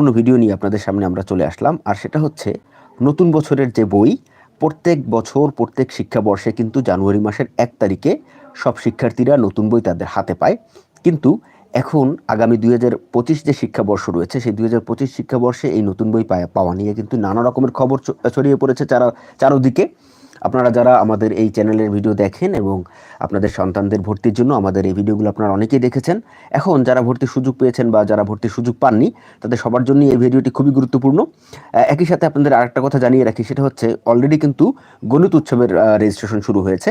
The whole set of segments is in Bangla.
গুরুত্বপূর্ণ ভিডিও নিয়ে আপনাদের সামনে আমরা চলে আসলাম। আর সেটা হচ্ছে নতুন বছরের যে বই, প্রত্যেক বছর, প্রত্যেক শিক্ষাবর্ষে কিন্তু জানুয়ারি মাসের এক তারিখে সব শিক্ষার্থীরা নতুন বই তাদের হাতে পায়। কিন্তু এখন আগামী দুই হাজার পঁচিশ যে শিক্ষাবর্ষ রয়েছে, সেই দুই হাজার পঁচিশ শিক্ষাবর্ষে এই নতুন বই পাওয়া নিয়ে কিন্তু নানা রকমের খবর ছড়িয়ে পড়েছে চারা চারোদিকে। আপনারা যারা আমাদের এই চ্যানেলের ভিডিও দেখেন এবং আপনাদের সন্তানদের ভর্তির জন্য আমাদের এই ভিডিওগুলো আপনারা অনেকেই দেখেছেন, এখন যারা ভর্তির সুযোগ পেয়েছেন বা যারা ভর্তির সুযোগ পাননি, তাদের সবার জন্যই এই ভিডিওটি খুবই গুরুত্বপূর্ণ। একই সাথে আপনাদের আরেকটা কথা জানিয়ে রাখি, সেটা হচ্ছে অলরেডি কিন্তু গণিত উৎসবের রেজিস্ট্রেশন শুরু হয়েছে।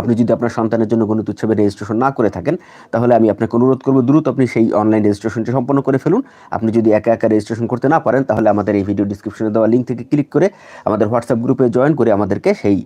আপনি যদি আপনার সন্তানের জন্য গণিত উৎসবে রেজিস্ট্রেশন না করে থাকেন, তাহলে আমি আপনাকে অনুরোধ করব, দ্রুত আপনি সেই অনলাইন রেজিস্ট্রেশনটি সম্পন্ন করে ফেলুন। আপনি যদি একা একা রেজিস্ট্রেশন করতে না পারেন, তাহলে আমাদের এই ভিডিও ডিসক্রিপশনে দেওয়া লিঙ্ক থেকে ক্লিক করে আমাদের হোয়াটসঅ্যাপ গ্রুপে জয়েন করে আমাদেরকে সেই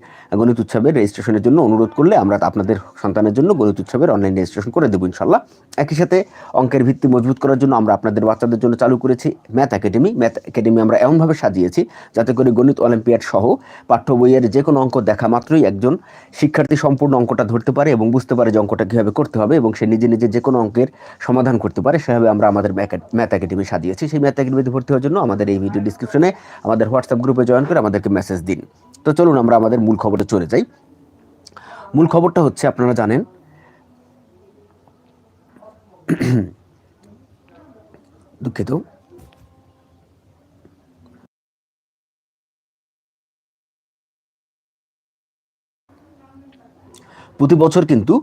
গণিত উৎসবের রেজিস্ট্রেশনের জন্য অনুরোধ করলে আমরা আপনাদের সন্তানের জন্য গণিত উৎসবের অনলাইন রেজিস্ট্রেশন করে দেবো ইনশাল্লাহ একই সাথে অঙ্কের ভিত্তি মজবুত করার জন্য আমরা আপনাদের বাচ্চাদের জন্য চালু করেছি ম্যাথ একাডেমি ম্যাথ একাডেমি আমরা এমনভাবে সাজিয়েছি যাতে করে গণিত অলিম্পিয়াড সহ পাঠ্য বইয়ের যে কোনো অঙ্ক দেখা মাত্রই একজন শিক্ষার্থী সম্পূর্ণ অঙ্কটা ধরতে পারে এবং বুঝতে পারে যে অঙ্কটা কীভাবে করতে হবে এবং সে নিজে নিজে যে কোনো অঙ্কের সমাধান করতে পারে, সেভাবে আমরা আমাদের ম্যাথ একাডেমি সাজিয়েছি। সেই ম্যাথ একাডেমিতে ভর্তি হওয়ার জন্য আমাদের এই ভিডিও ডিসক্রিপশনে আমাদের হোয়াটসঅ্যাপ গ্রুপে জয়েন করে আমাদেরকে মেসেজ দিন। তো চলুন আমরা আমাদের মূল খবরে চলে যাই। মূল খবরটা হচ্ছে, আপনারা জানেন, দুঃখিত প্রতি বছর কিন্তু,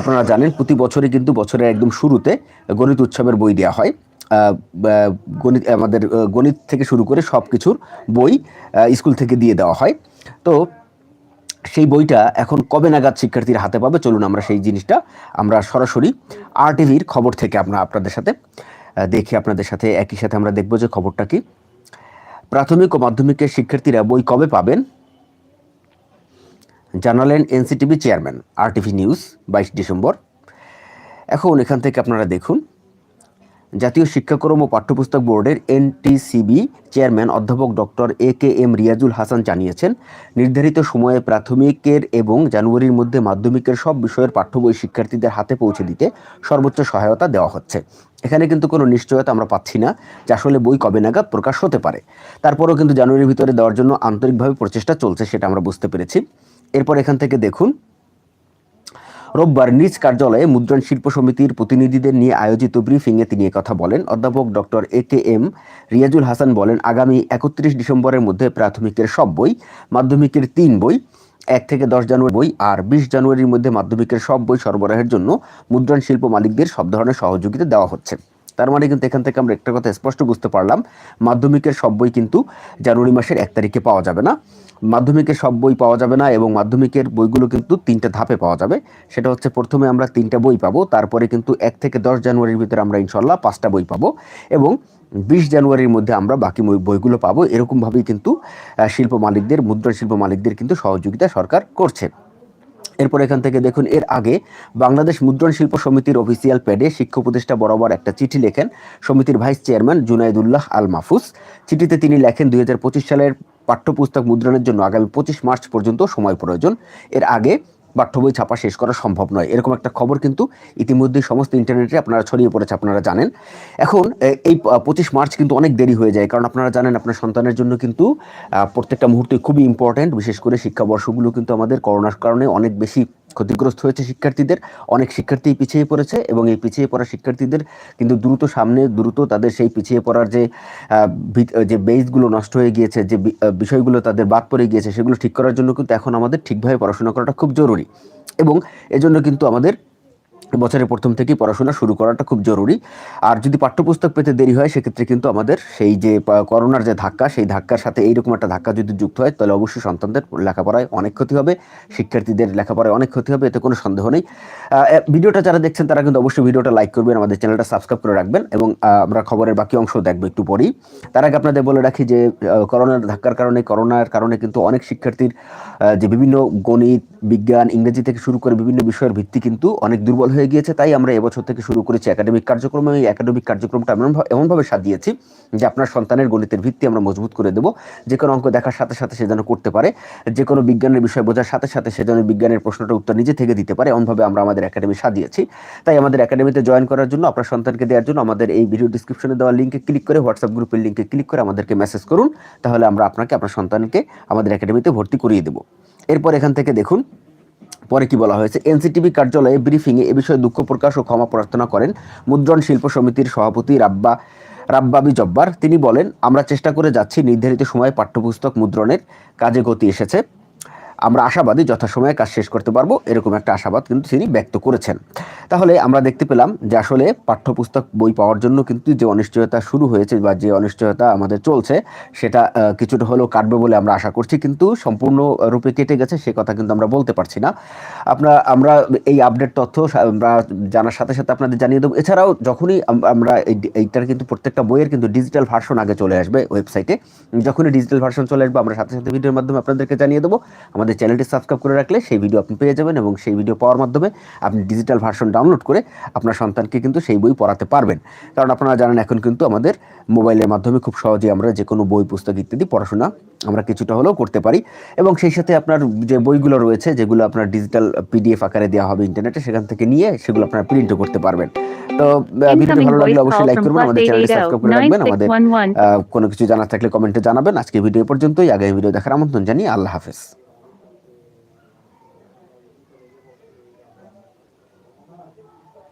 আপনারা জানেন প্রতি বছরই কিন্তু বছরের একদম শুরুতে গণিত উৎসবের বই দেওয়া হয়। গণিত, আমাদের গণিত থেকে শুরু করে সব কিছুর বই স্কুল থেকে দিয়ে দেওয়া হয়। তো সেই বইটা এখন কবে নাগাদ শিক্ষার্থীর হাতে পাবে? চলুন আমরা সেই জিনিসটা, আমরা সরাসরি আর টিভির খবর থেকে আমরা আপনাদের সাথে দেখি আপনাদের সাথে, একই সাথে আমরা দেখব যে খবরটা কি। প্রাথমিক ও মাধ্যমিকের শিক্ষার্থীরা বই কবে পাবেন? জানালেন এনসিটিভি চেয়ারম্যান, আরটিভি নিউজ, বাইশ ডিসেম্বর। এখন এখান থেকে আপনারা দেখুন, জাতীয় শিক্ষাক্রম ও পাঠ্যপুস্তক বোর্ডের এনটিসিবি চেয়ারম্যান অধ্যাপক doctor A K M Riazul Hasan জানিয়েছেন, নির্ধারিত সময়ে প্রাথমিকের এবং জানুয়ারির মধ্যে মাধ্যমিকের সব বিষয়ের পাঠ্য বই শিক্ষার্থীদের হাতে পৌঁছে দিতে সর্বোচ্চ সহায়তা দেওয়া হচ্ছে। এখানে কিন্তু কোনো নিশ্চয়তা আমরা পাচ্ছি না যে আসলে বই কবে নাগাদ প্রকাশ হতে পারে। তারপরেও কিন্তু জানুয়ারির ভিতরে দেওয়ার জন্য আন্তরিকভাবে প্রচেষ্টা চলছে, সেটা আমরা বুঝতে পেরেছি। এরপর এখান থেকে দেখুন, রোববার নিজ কার্যালয়ে মুদ্রণ শিল্প সমিতির প্রতিনিধিদের নিয়ে আয়োজিত ব্রিফিংয়ে তিনি কথা বলেন। অধ্যাপক doctor A K M Riazul Hasan বলেন, আগামী একত্রিশ ডিসেম্বরের মধ্যে প্রাথমিকের সব বই, মাধ্যমিকের তিন বই, এক থেকে দশ জানুয়ারি বই আর বিশ জানুয়ারির মধ্যে মাধ্যমিকের সব বই সরবরাহের জন্য মুদ্রণ শিল্প মালিকদের সব ধরনের সহযোগিতা দেওয়া হচ্ছে। তার মানে কিন্তু এখান থেকে আমরা একটা কথা স্পষ্ট বুঝতে পারলাম, মাধ্যমিকের সব বই কিন্তু জানুয়ারি মাসের এক তারিখে পাওয়া যাবে না। মাধ্যমিকের সব বই পাওয়া যাবে না এবং মাধ্যমিকের বইগুলো কিন্তু তিনটা ধাপে পাওয়া যাবে। সেটা হচ্ছে প্রথমে আমরা তিনটা বই পাবো, তারপরে কিন্তু এক থেকে দশ জানুয়ারির ভিতরে আমরা ইনশাল্লাহ পাঁচটা বই পাবো এবং বিশ জানুয়ারির মধ্যে আমরা বাকি বইগুলো পাবো। এরকমভাবেই কিন্তু শিল্প মালিকদের, মুদ্রা শিল্প মালিকদের কিন্তু সহযোগিতা সরকার করছে। এরপর এখান থেকে দেখুন, এর আগে বাংলাদেশ মুদ্রণ শিল্প সমিতির অফিসিয়াল প্যাডে শিক্ষা উপদেষ্টা বরাবর একটা চিঠি লেখেন সমিতির ভাইস চেয়ারম্যান জুনাইদুল্লাহ আল মাহফুজ চিঠিতে তিনি লেখেন, দুই হাজার পঁচিশ সালের পাঠ্যপুস্তক মুদ্রণের জন্য আগামী পঁচিশ মার্চ পর্যন্ত সময় প্রয়োজন। এর আগে পাঠ্য বই ছাপা শেষ করা সম্ভব নয়। এরকম একটা খবর কিন্তু ইতিমধ্যেই সমস্ত ইন্টারনেটে আপনারা ছড়িয়ে পড়েছে, আপনারা জানেন। এখন এই পঁচিশ মার্চ কিন্তু অনেক দেরি হয়ে যায়, কারণ আপনারা জানেন, আপনার সন্তানের জন্য কিন্তু প্রত্যেকটা মুহূর্তে খুবই ইম্পর্ট্যান্ট বিশেষ করে শিক্ষাবর্ষগুলো কিন্তু আমাদের করোনার কারণে অনেক বেশি ক্ষতিগ্রস্ত হয়েছে শিক্ষার্থীদের। অনেক শিক্ষার্থী পিছিয়ে পড়েছে এবং এই পিছিয়ে পড়া শিক্ষার্থীদের কিন্তু দ্রুত সামনে, দ্রুত তাদের সেই পিছিয়ে পড়ার যে যে বেসগুলো নষ্ট হয়ে গিয়েছে, যে বিষয়গুলো তাদের বাদ পড়ে গিয়েছে, সেগুলো ঠিক করার জন্য কিন্তু এখন আমাদের ঠিকভাবে পড়াশোনা করাটা খুব জরুরি। এবং এজন্য কিন্তু আমাদের বছরের প্রথম থেকেই পড়াশোনা শুরু করাটা খুব জরুরি। আর যদি পাঠ্যপুস্তক পেতে দেরি হয়, সেক্ষেত্রে কিন্তু আমাদের সেই যে করোনার যে ধাক্কা, সেই ধাক্কার সাথে এইরকম একটা ধাক্কা যদি যুক্ত হয়, তাহলে অবশ্যই সন্তানদের লেখাপড়ায় অনেক ক্ষতি হবে, শিক্ষার্থীদের লেখাপড়ায় অনেক ক্ষতি হবে, এতে কোনো সন্দেহ নেই। ভিডিওটা যারা দেখছেন, তারা কিন্তু অবশ্যই ভিডিওটা লাইক করবেন, আমাদের চ্যানেলটা সাবস্ক্রাইব করে রাখবেন এবং আমরা খবরের বাকি অংশ দেখব একটু পরেই। তার আগে আপনাদের বলে রাখি যে করোনার ধাক্কার কারণে, করোনার কারণে কিন্তু অনেক শিক্ষার্থীর যে বিভিন্ন গণিত, বিজ্ঞান, ইংরেজি থেকে শুরু করে বিভিন্ন বিষয়ের ভিত্তি কিন্তু অনেক দুর্বল হয়ে গিয়েছে, তাই আমরা এবছর থেকে শুরু করেছি একাডেমিক কার্যক্রম এই একাডেমিক কার্যক্রমটা এমন এমনভাবে সাজিয়েছি যে আপনার সন্তানের গণিতের ভিত্তি আমরা মজবুত করে দেব। যে কোনো অঙ্ক দেখার সাথে সাথে সে যেন করতে পারে, যে কোনো বিজ্ঞানের বিষয় বোঝার সাথে সাথে সে যেন বিজ্ঞানের প্রশ্নটা উত্তর নিজে থেকে দিতে পারে, এমনভাবে আমরা আমাদের একাডেমি সাজিয়েছি। তাই আমাদের একাডেমিতে জয়েন করার জন্য, আপনার সন্তানকে দেওয়ার জন্য আমাদের এই ভিডিও ডিসক্রিপশনে দেওয়া লিঙ্কে ক্লিক করে হোয়াটসঅ্যাপ গ্রুপের লিঙ্কে ক্লিক করে আমাদেরকে মেসেজ করুন, তাহলে আমরা আপনাকে, আপনার সন্তানকে আমাদের একাডেমিতে ভর্তি করিয়ে দেবো। এরপর এখান থেকে দেখুন পরে কি বলা হয়েছে? এনসিটিভি কার্যালয়ে ব্রিফিংয়ে এ বিষয়ে দুঃখ প্রকাশ ও ক্ষমা প্রার্থনা করেন মুদ্রণ শিল্প সমিতির সভাপতি রাব্বা, রাব্বাবি জব্বার। তিনি বলেন, আমরা চেষ্টা করে যাচ্ছি, নির্ধারিত সময়ে পাঠ্যপুস্তক মুদ্রণের কাজে গতি এসেছে। আমরা আশাবাদী যথাসময়ে কাজ শেষ করতে পারব, এরকম একটা আশাবাদ কিন্তু তিনি ব্যক্ত করেছেন। তাহলে আমরা দেখতে পেলাম যে আসলে পাঠ্যপুস্তক বই পাওয়ার জন্য কিন্তু যে অনিশ্চয়তা শুরু হয়েছে বা যে অনিশ্চয়তা আমাদের চলছে, সেটা কিছুটা হলেও কাটবে বলে আমরা আশা করছি, কিন্তু সম্পূর্ণ রূপে কেটে গেছে, সে কথা কিন্তু আমরা বলতে পারছি না। আপনার, আমরা এই আপডেট তথ্য আমরা জানার সাথে সাথে আপনাদের জানিয়ে দেবো। এছাড়াও যখনই আমরা এই- এইটার কিন্তু প্রত্যেকটা বইয়ের কিন্তু ডিজিটাল ভার্সন আগে চলে আসবে ওয়েবসাইটে যখনই ডিজিটাল ভার্সন চলে আসবে, আমরা সাথে সাথে ভিডিওর মাধ্যমে আপনাদেরকে জানিয়ে দেবো। আমাদের চ্যানেলটি সাবস্ক্রাইব করে রাখলে সেই ভিডিও আপনি পেয়ে যাবেন এবং সেই ভিডিও পাওয়ার মাধ্যমে আপনি ডিজিটাল ভার্সন ডাউনলোড করে আপনার সন্তানকে কিন্তু সেই বই পড়াতে পারবেন। কারণ আপনারা জানেন এখন কিন্তু আমাদের মোবাইলের মাধ্যমে খুব সহজেই আমরা যে কোনো বই পুস্তক ইত্যাদি পড়াশোনা আমরা কিছুটা হলেও করতে পারি এবং সেই সাথে আপনার যে বইগুলো রয়েছে যেগুলো আপনার ডিজিটাল পিডিএফ আকারে দেওয়া হবে ইন্টারনেটে সেখান থেকে নিয়ে সেগুলো আপনারা প্রিন্টও করতে পারবেন। তো ভিডিওটি ভালো লাগলে অবশ্যই লাইক করবেন আমাদের চ্যানেলটি সাবস্ক্রাইব করে রাখবেন আমাদের কোনো কিছু জানার থাকলে কমেন্টে জানাবেন। আজকে ভিডিও পর্যন্তই আগামী ভিডিও দেখার আমন্ত্রণ জানিয়ে আল্লাহ হাফেজ।